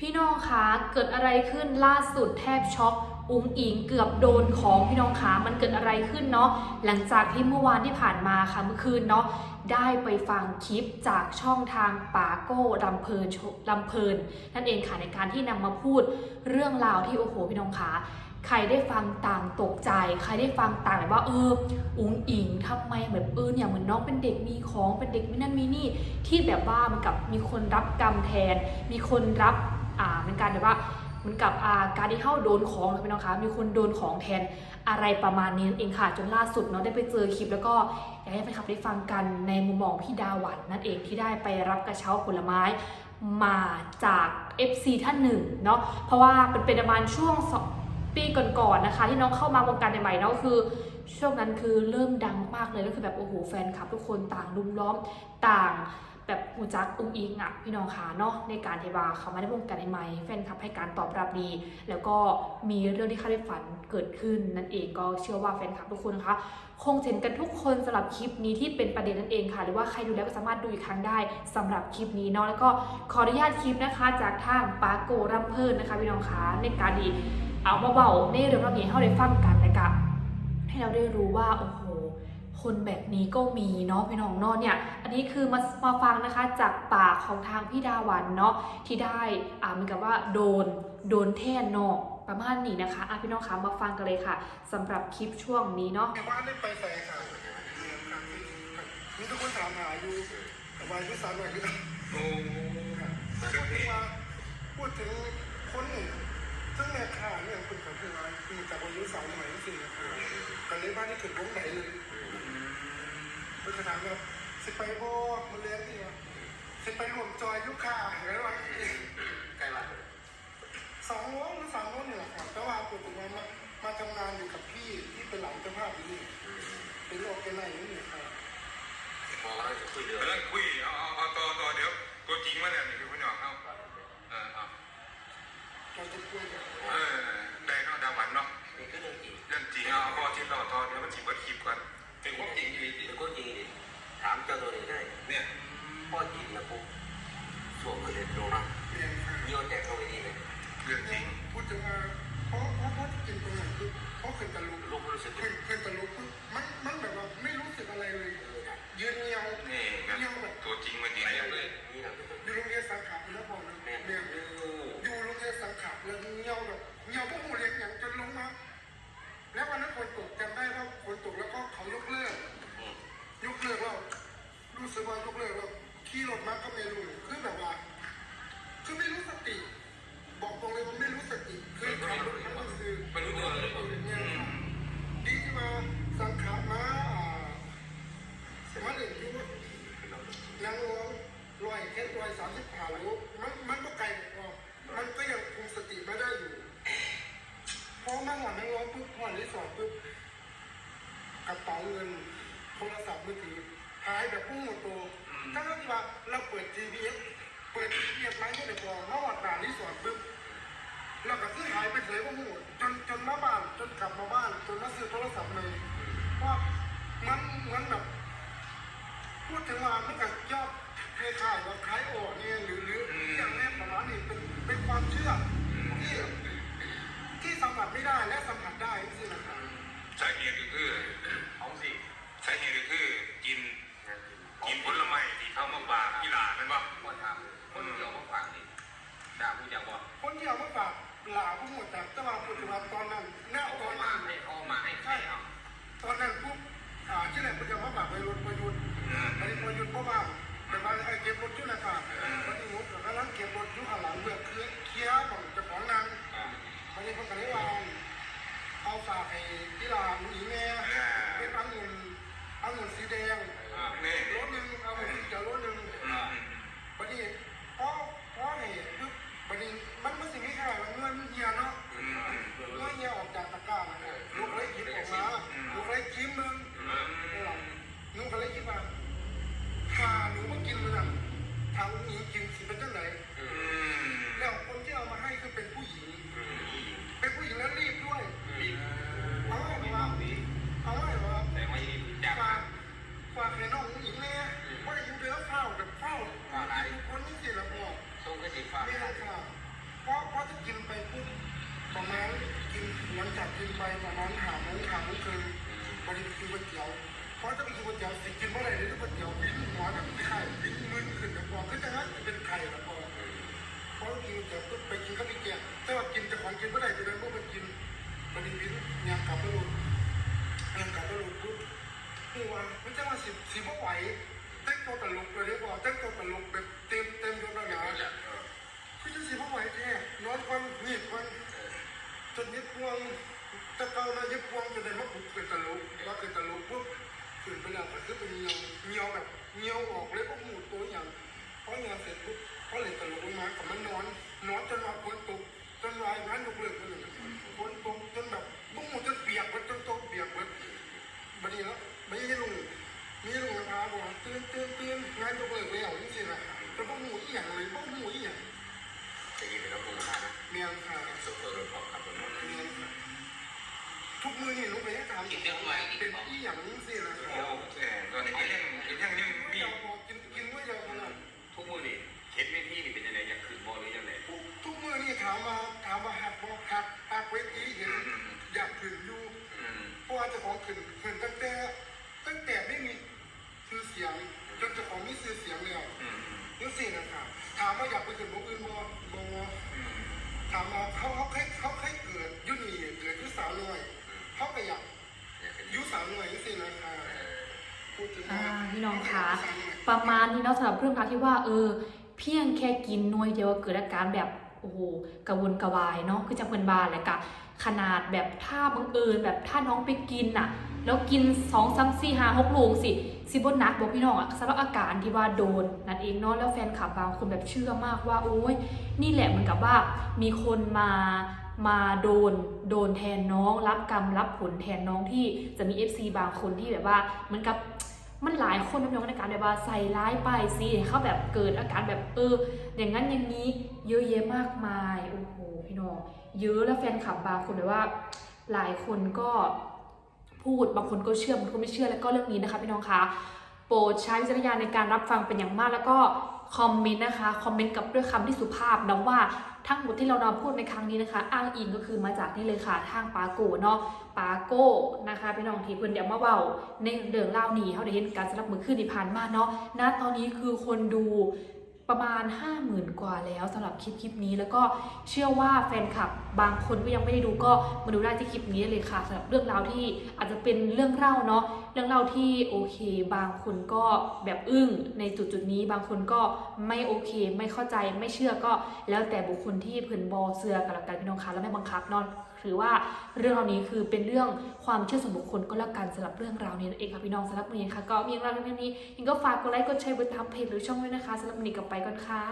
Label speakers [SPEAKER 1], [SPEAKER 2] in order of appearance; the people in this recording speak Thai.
[SPEAKER 1] พี่น้องคะเกิดอะไรขึ้นล่าสุดแทบช็อกอุ้งอิงเกือบโดนของพี่น้องคะมันเกิดอะไรขึ้นเนาะหลังจากที่เมื่อวานที่ผ่านมาค่ะเมื่อคืนเนาะได้ไปฟังคลิปจากช่องทางปาโก้ลำเพลินลำเพลินนั่นเองค่ะในการที่นำมาพูดเรื่องราวที่โอ้โหพี่น้องคะใครได้ฟังต่างตกใจ ใครได้ฟังต่างแบบว่าเอออุ้งอิงทำไมเหมือนเออเนี่ยเหมือนน้องเป็นเด็กมีของเป็นเด็กมีนั่นมีนี่ที่แบบว่ามันกับมีคนรับกรรมแทน มีคนรับ อ่าเป็นการแบบว่าเหมือนกับอ่าการที่เข้าโดนของนะพี่น้องคะมีคนโดนของแทนอะไรประมาณนี้เองค่ะจนล่าสุดเนาะได้ไปเจอคลิป แล้วก็อยากให้แฟนคลับได้ฟังกันในมุมมองพี่ดาหวันนั่นเองที่ได้ไปรับกระเช้าผลไม้มาจาก FC ท่านหนึ่งเนาะเพราะว่าเป็นเป็นประมาณช่วงสองปีก่อนๆนะคะ ที่น้องเข้ามาวงการใหม่ๆเนาะคือช่วงนั้นคือเริ่มดังมากเลยก็คือแบบโอ้โหแฟนคลับทุกคนต่างรุมล้อมต่าง แบบหูจักอุ้งอิงอะพี่น้องคะเนาะในการเที่ว่าเขามาได้วงการใหม่แฟนคลับให้การตอบรับดี แล้วก็มีเรื่องที่คาดไม่ฝันเกิดขึ้นนั่นเองก็เชื่อว่าแฟนคลับทุกคนนะคะ คงเห็นกันทุกคนสำหรับคลิปนี้ที่เป็นประเด็นนั่นเองค่ะ หรือว่าใครดูแล้วก็สามารถดูอีกครั้งได้สำหรับคลิปนี้เนาะแล้วก็ขออนุญาตคลิปนะคะ จากทางปาโกรัมเพลินนะคะพี่น้องคะในการดีเอามาเบาในเรื่องราวนี้ให้เราได้ฟังกันนะคะให้เราได้รู้ว่าโอ้โห คนแบบนี้ก็มีเนาะพี่น้องเนาะเนี่ยอันนี้คือมามาฟังนะคะจากปากของทางพี่ดาวันเนาะที่ได้อ่าเหมือนกับว่าโดนโดนแท่นเนาะประมาณนี้นะคะอะพี่น้องคะมาฟังกันเลยค่ะสำหรับคลิปช่วงนี้เนาะ
[SPEAKER 2] ในบ้านได้ไปใส่ค่ะมีทุกคนถามหาอยู่แต่ว่าอายุสามหน่อยคือ
[SPEAKER 3] โอ้
[SPEAKER 2] พูดถึงว่าพูดถึงคนหนึ่งซึ่งแม่ข่าเนี่ยคุณกับพี่ว่าคือจากอายุสามหน่อยสิกันเลยบ้านนี่ถึงวงไหนเลย เป็นขนาดแบบสิไปโบมันเลี้ยงนี่วะสิไปรวมจอยยุคข่าเห็นไหม
[SPEAKER 3] ใกล้ละ
[SPEAKER 2] สองวงหรือสามวงเนี่ยแหละครับแต่ว่าพูดถึงว่ามามาทำงานอยู่กับพี่ที่เป็นหลังเจ้าภาพนี่เป็นโลกเป็นอะไรนี่ครับ
[SPEAKER 3] พอแล้วคุยเดือดแล้วคุยเอาเอาต่อต่อเดี๋ยวตัวจริงวะเนี่ยนี่คือพี่น้องเขาเออเอา
[SPEAKER 2] เราจะคุยกัน
[SPEAKER 3] เออได้เนาะดาวันเนาะ
[SPEAKER 4] เรื่องจริง
[SPEAKER 3] เรื่อจริงเอาพอที่ต่อต่อเดี๋ยวมันสิบวัดคลิปก่อนเป็นความจริงดี
[SPEAKER 4] เป็นคนจริงดิถามเจ้าตัวเองได้
[SPEAKER 3] เนี่ย
[SPEAKER 4] พ่อจริงนะปุ๊บสวมมือเด็ดลงนะ
[SPEAKER 2] เรียนค่ะ
[SPEAKER 4] โยนแจกเข้าไปนี่เลย
[SPEAKER 3] เรื่องจริง
[SPEAKER 2] พูดถึงว่าเพราะเพราะเพราะจริงตรงไหนคือ กระเป๋าเงินโทรศัพท์มือถือหายแบบพุ่งโตทั้งที่ว่าเราเปิด GPS เปิด GPS ไลน์ให้เด็กบอกมาหวานด่านรีสอร์ทปุ๊บแล้วก็คือหายไปเลยว่าหูจนจนมาบ้านจนกลับมาบ้านจนมาซื้อโทรศัพท์เลยว่ามันมันแบบพูดถึงว่ามันกับยอดคล้ายๆว่าคล้ายโอ่เนี่ยหรือหรืออย่างแนี้ประมาณนี้เป็นเป็นความเชื่อที่ที่สัมผัสไม่ได้และสัมผัสได้สินะครับ
[SPEAKER 3] สาเหตุก็คือของสิสาเหตุก็คือกิน
[SPEAKER 4] งานจริง
[SPEAKER 3] กินผลไม้ที่เขามาฝากกีฬานั่นปะ
[SPEAKER 4] พ่อทำคนเดียวมาฟังนี่ด่าผู้จังว่า
[SPEAKER 2] คนที่เอามาฝากหลาผู้หมดจากตะวันพูดถึงว่าตอนนั้นณ
[SPEAKER 4] เอา
[SPEAKER 2] ตอน
[SPEAKER 4] มา
[SPEAKER 2] นั้น
[SPEAKER 4] ให้เอามาให้ใครเอา
[SPEAKER 2] ตอนนั้นปุ๊บอ่าที่แรกมันจะมาฝากไปรถประยุทธ์ อันนี้พอหยุดเพราะว่าแต่บางไอ้เก็บรถอยู่นะครับวันนี้ผมกับกำลังเก็บรถอยู่ข้างหลังเพื่อเคลียร์เคลียร์ของเจ้าของนาง
[SPEAKER 4] อ่า
[SPEAKER 2] วันนี้ผมก็เลยว่าเอาฝากให้ที่ร้านอีแม่เป็นอังุ่นอังุ่นสีแดง
[SPEAKER 4] อ่า
[SPEAKER 3] นี่
[SPEAKER 2] รถหนึ่งอังุ่นสีเขียวรถหนึ่ง
[SPEAKER 4] อ่า
[SPEAKER 2] วันนี้พอพอให้ปุ๊บวันนี้มันมันสิ่งที่ขายมันเงินเฮียเนาะ
[SPEAKER 3] อืมอืม
[SPEAKER 2] เงินเฮียออกจากตะกร้านะครับลูกเลยหยิบออกมาลูกเลยจิ้มมึง
[SPEAKER 3] อืม
[SPEAKER 2] หนูก็เลยคิดว่าถ้าหนูมากินมันอะทางนี้กินสิเป็นจังไหน
[SPEAKER 3] อืม
[SPEAKER 2] แล้วคนที่เอามาให้คือเป็นผู้หญิง
[SPEAKER 4] อืม
[SPEAKER 2] เป็นผู้หญิงแล้วรีบด้วย
[SPEAKER 4] รีบ
[SPEAKER 2] เอาไว้ว่าเอาไว้ว่า
[SPEAKER 4] แต่ไม่รีบจับ
[SPEAKER 2] ฝากฝากให้น้องผู้หญิงเนี่ยว่าอยู่เดือเฝ้าแบบเฝ้าคนนี้สิ มาณกินหลังจา กินไปประมาณหาโมงหาโมงครึ่งพอดีไปกินก๋วยเตี๋ยวเพราะจะไปกินก๋วยเตี๋ยวสิกินเมื่อไหร่เนี่ยก๋วยเตี๋ยววิ่งหัวแบบไข่วิ่งมึนขึ้นแบบพอขึ้นจะงั้นเป็นไข่แล้วพอเพราะกินก๋วยเตี๋ยวปุ๊บไปกินข้าวแกงแต่ว่ากินแต่ของกินเมื่อไหร่จะเป็นพวกมันกินพอดีวิ่งยังกลับไมาลุกยังกลับไมาลุกปุ๊บนี่ว่าไม่ใช่ว่าสิสิบ่ไหวแต่งตัวตลกเลยเรียกว่าแต่งตัวตลกแบบเต็มเต็มยศแล้วอย่าง
[SPEAKER 4] นั่นแหละ
[SPEAKER 2] ย
[SPEAKER 4] เออ
[SPEAKER 2] พี่จะสิบ่ไหวแท้นอนควันหนีบควันจนยึดพวง ตะเกามายึดพวงจนได้มาปลุกเป็นตะลุกว่าเป็นตะลุกปุ๊บขึ้นไปแล้วก็คือเป็นเงียวเงียวแบบเงียวออกเลยพวกหมูตัวอย่างพอเงียวเสร็จปุ๊บพอเลยตะลุกลงมากับมันนอน นอนจนว่าฝนตกจนวายงานยกเลิกไปเลยฝนตกจนแบบบุ้งจนเปียกหมดจนตกเปียกหมดบัดนี้แล้วไม่ใช่ลุงมีลุงนภาบอกตื่นตื่นตื่นงานยกเลิกแล้วนี่สินะแต่พวกหมูอีหยังเลยพวกหมูอีหยัง
[SPEAKER 4] จะยินเป็นรถลงมานะ
[SPEAKER 2] เมียนค่ะ
[SPEAKER 4] โซเฟอร์รถของขับรถหมด
[SPEAKER 2] เมียนค่ะ ทุกมือนี่ลูกไปให้ถามเป็นที่อย่างนี้สินะค
[SPEAKER 3] โอ้
[SPEAKER 2] รับ
[SPEAKER 3] เออตอนนี้ยังยังยัง
[SPEAKER 2] ไม่
[SPEAKER 3] มี
[SPEAKER 2] ยอมพอกินกินไม่ยอมขนาด
[SPEAKER 4] ทุกมือนี่เห็นเวทีนี่เป็นยังไงอยากขึ้นบอหรือยังไง
[SPEAKER 2] ทุกมือนี่ถามมาถามมาหักพอหักหักเวทีเห็นอยากขึ้นอยู่
[SPEAKER 4] อืม
[SPEAKER 2] เพราะว่าเจ้าของขึ้นขึ้นตั้งแต่ตั้งแต่ไม่มีชื่อเสียงจนเจ้าของมีชื่อเสียงแล้ว
[SPEAKER 3] อืม
[SPEAKER 2] นี่สินะครับถามว่าอยากไปขึ้นบุกอื่นบ่บ่
[SPEAKER 3] อืม
[SPEAKER 2] ถามมาเขาเขาเคยเขาเคยเกิดอยุ่นี่เกิดอยุ่สาวน้อย เขาก็อยาก
[SPEAKER 4] อยากขึ้น
[SPEAKER 2] อยุ่สาวน้อยนี่สินะครับ
[SPEAKER 4] เออ
[SPEAKER 2] พูดถึง
[SPEAKER 1] อ่า
[SPEAKER 2] ว่า
[SPEAKER 1] พี่น้องคะประมาณนี้เนาะสำหรับเรื่องราวที่ว่าเออ เพียงแค่กินหน่วยเดียวเกิดอาการแบบโอ้โหกระวนกระวายเนาะคือจะเพิ่นบาแหละกะขนาดแบบถ้าบังเอิญแบบถ้าน้องไปกินน่ะ แล้วกินสองสามสี่ห้าหกโลงสิสิบนนักบอกพี่น้องอะสำหรับอาการที่ว่าโดนนั่นเองเนาะแล้วแฟนคลับบางคนแบบเชื่อมากว่าโอ้ยนี่แหละเหมือนกับว่ามีคนมา มาโดนโดนแทนน้อง รับกรรมรับผลแทนน้องที่จะมี FC บางคนที่แบบว่าเหมือนกับมันหลายคนน้องในการแบบว่าใส่ร้ายไปสิให้เขาแบบเกิดอาการแบบเออ อย่างนั้นอย่างนี้เยอะแยะมากมายโอ้โหพี่น้องเยอะแล้วแฟนคลับบางคนแบบว่า หลายคนก็พูดบางคนก็เชื่อบางคนไม่เชื่อแล้วก็เรื่องนี้นะคะพี่น้องคะ โปรดใช้วิจารณญาณในการรับฟังเป็นอย่างมาก แล้วก็คอมเมนต์นะคะคอมเมนต์กับด้วยคำที่สุภาพนะว่าทั้งหมดที่เรานำพูดในครั้งนี้นะคะ อ้างอิงก็คือมาจากนี่เลยค่ะทางปาโกเนาะปาโก้นะคะพี่น้องทีเพิ่นเดี๋ยวมาเบาในเรื่องเล่าวนี้เขาได้เห็นการสลับมือขึ้นที่ผ่านมาเนาะณตอนนี้คือคนดูประมาณ 50,000 กว่าแล้วสำหรับคลิปคลิปนี้แล้วก็เชื่อว่าแฟนคลับบางคนก็ยังไม่ได้ดูก็มาดูได้ที่คลิปนี้เลยค่ะสำหรับเรื่องราวที่อาจจะเป็นเรื่องเล่าเนาะ รื่องเล่าที่โอเค บางคนก็แบบอึ้งในจุดจุดนี้ บางคนก็ไม่โอเค ไม่เข้าใจไม่เชื่อก็ แล้วแต่บุคคลที่เพิ่นบอเสือกับหลักการพี่น้องคะแล้วไม่บังคับนอนหรือว่าเรื่องราวนี้คือเป็นเรื่องความเชื่อส่วนบุคคลก็แล้วกันสำหรับเรื่องราวนี้นั่นเองค่ะพี่น้องสำหรับวันนี้ค่ะก็มีเรื่องราวเพียงนี้ยังก็ฝากกดไลค์กดแชร์ไปตามเพจหรือช่องด้วยนะคะสำหรับวันนี้กลับไปก่อนค่ะ